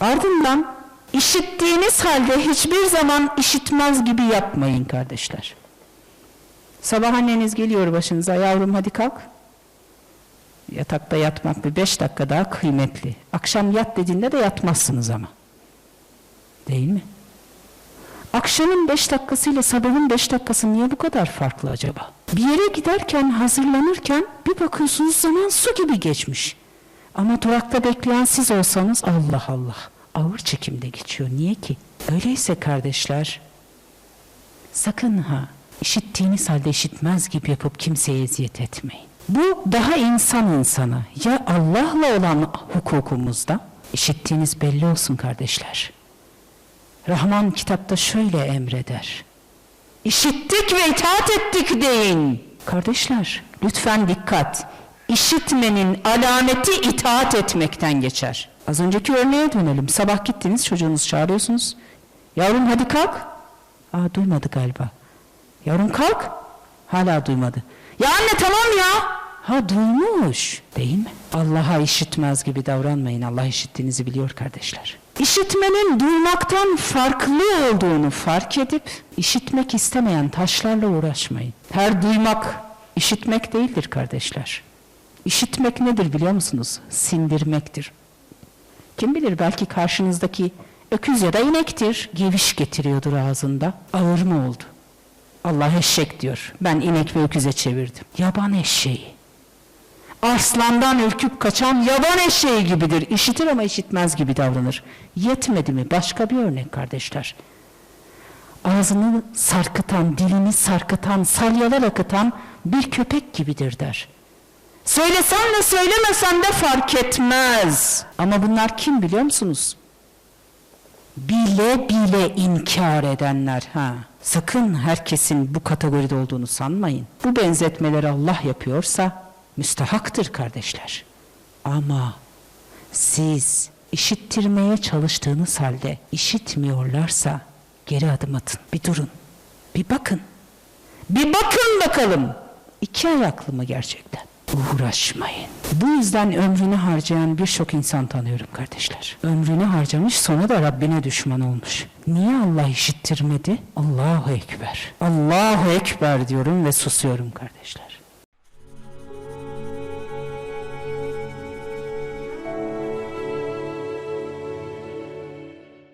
Ardından işittiğiniz halde hiçbir zaman işitmez gibi yapmayın kardeşler. Sabah anneniz geliyor başınıza yavrum hadi kalk. Yatakta yatmak bir beş dakika daha kıymetli. Akşam yat dediğinde de yatmazsınız ama. Değil mi? Akşamın beş dakikasıyla sabahın beş dakikası niye bu kadar farklı acaba? Bir yere giderken, hazırlanırken bir bakıyorsunuz zaman su gibi geçmiş. Ama durakta bekleyen siz olsanız Allah Allah ağır çekimde geçiyor. Niye ki? Öyleyse kardeşler sakın ha işittiğiniz halde işitmez gibi yapıp kimseye eziyet etmeyin. Bu daha insan insana ya Allah'la olan hukukumuzda işittiğiniz belli olsun kardeşler. Rahman kitapta şöyle emreder. İşittik ve itaat ettik deyin. Kardeşler lütfen dikkat. İşitmenin alameti itaat etmekten geçer. Az önceki örneğe dönelim. Sabah gittiniz çocuğunuzu çağırıyorsunuz. Yavrum hadi kalk. Aa duymadı galiba. Yavrum kalk. Hala duymadı. Ya anne tamam ya. Ha duymuş. Değil mi? Allah'a işitmez gibi davranmayın. Allah işittiğinizi biliyor kardeşler. İşitmenin duymaktan farklı olduğunu fark edip işitmek istemeyen taşlarla uğraşmayın. Her duymak işitmek değildir kardeşler. İşitmek nedir biliyor musunuz? Sindirmektir. Kim bilir belki karşınızdaki öküz ya da inektir. Geviş getiriyordur ağzında. Ağır mı oldu? Allah eşek diyor. Ben inek ve öküze çevirdim. Yaban eşeği. Arslandan ürküp kaçan yaban eşeği gibidir. İşitir ama işitmez gibi davranır. Yetmedi mi? Başka bir örnek kardeşler. Ağzını sarkıtan, dilini sarkıtan, salyalar akıtan bir köpek gibidir der. Söylesen de söylemesen de fark etmez. Ama bunlar kim biliyor musunuz? Bile bile inkar edenler ha. Sakın herkesin bu kategoride olduğunu sanmayın. Bu benzetmeleri Allah yapıyorsa müstahaktır kardeşler. Ama siz işittirmeye çalıştığınız halde işitmiyorlarsa geri adım atın. Bir durun. Bir bakın. Bir bakın bakalım. İki ayaklı mı gerçekten? Uğraşmayın. Bu yüzden ömrünü harcayan birçok insan tanıyorum kardeşler. Ömrünü harcamış sonra da Rabbine düşman olmuş. Niye Allah işittirmedi? Allahu Ekber. Allahu Ekber diyorum ve susuyorum kardeşler.